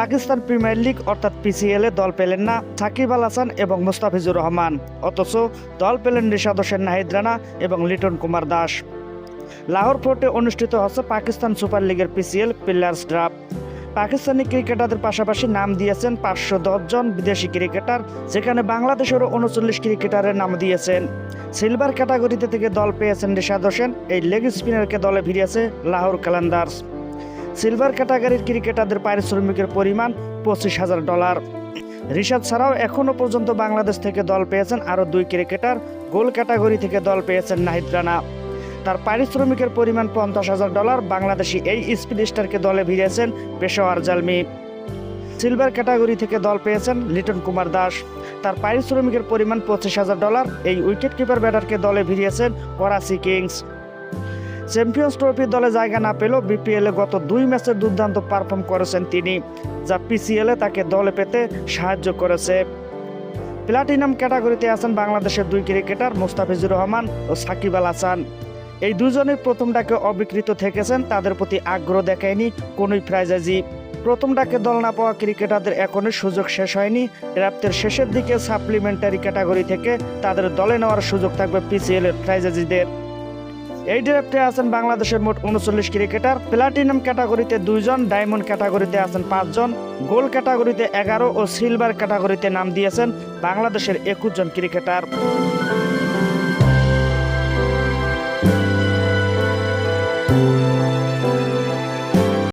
Pakistan premier league অর্থাৎ PCL এ দল পেলেন না সাকিব আল হাসান এবং মুস্তাফিজুর রহমান। অথচ দল পেলেন রিশাদ হোসেন, নাহিদ রানা এবং লিটন কুমার দাস। লাহোর ফোর্টে অনুষ্ঠিত হচ্ছে পাকিস্তান সুপার লিগের পিসিএল প্লেয়ার্স ড্রাফট। পাকিস্তানি ক্রিকেটারদের পাশাপাশি নাম দিয়েছেন পাঁচশো জন বিদেশি ক্রিকেটার, যেখানে বাংলাদেশেরও উনচল্লিশ ক্রিকেটারের নাম দিয়েছেন। সিলভার ক্যাটাগরিতে থেকে দল পেয়েছেন রিশাদ হোসেন, এই লেগ স্পিনারকে দলে ফিরিয়েছে লাহোর ক্যালেন্ডার্স। সিলভার ক্যাটাগরির ক্রিকেটারদের পারিশ্রমিকের পরিমাণ পঁচিশ হাজার ডলার। রিশাদ ছাড়াও এখনও পর্যন্ত বাংলাদেশ থেকে দল পেয়েছেন আরও দুই ক্রিকেটার, গোল ক্যাটাগরি থেকে দল পেয়েছেন নাহিদ রানা। তার পারিশ্রমিকের পরিমাণ পঞ্চাশ হাজার ডলার, বাংলাদেশি এই স্পিড স্টারকে দলে ভিড়িয়েছেন পেশোয়ার জালমি। সিলভার ক্যাটাগরি থেকে দল পেয়েছেন লিটন কুমার দাস। তার পারিশ্রমিকের পরিমাণ পঁচিশ হাজার ডলার, এই উইকেট কিপার ব্যাটারকে দলে ভিড়িয়েছেন করাচি কিংস। চ্যাম্পিয়ন্স ট্রফি দলে জায়গা না পেলেও বিপিএলে গত দুই ম্যাচে দুর্দান্ত পারফর্ম করেছেন তিনি, যা পিসিএলে তাকে দলে পেতে সাহায্য করেছে। প্লাটিনাম ক্যাটাগরিতে আছেন বাংলাদেশের দুই ক্রিকেটার মুস্তাফিজুর রহমান ও সাকিব আল হাসান। এই দুজনের প্রথম ডাকে অবিকৃত থেকেছেন, তাদের প্রতি আগ্রহ দেখায়নি কোনোই ফ্রাইজাজি। প্রথম ডাকে দল না পাওয়া ক্রিকেটারদের এখনও সুযোগ শেষ হয়নি। ড্রাফটের শেষের দিকে সাপ্লিমেন্টারি ক্যাটাগরি থেকে তাদের দলে নেওয়ার সুযোগ থাকবে পিসিএল এর ফ্রাইজাজিদের। এই ড্রাফটে আছেন বাংলাদেশের মোট উনচল্লিশ ক্রিকেটার। প্লাটিনাম ক্যাটাগরিতে দুইজন, ডায়মন্ড ক্যাটাগরিতে আছেন পাঁচজন গোল্ড ক্যাটাগরিতে এগারো ও সিলভার ক্যাটাগরিতে নাম দিয়েছেন বাংলাদেশের একুশ জন ক্রিকেটার।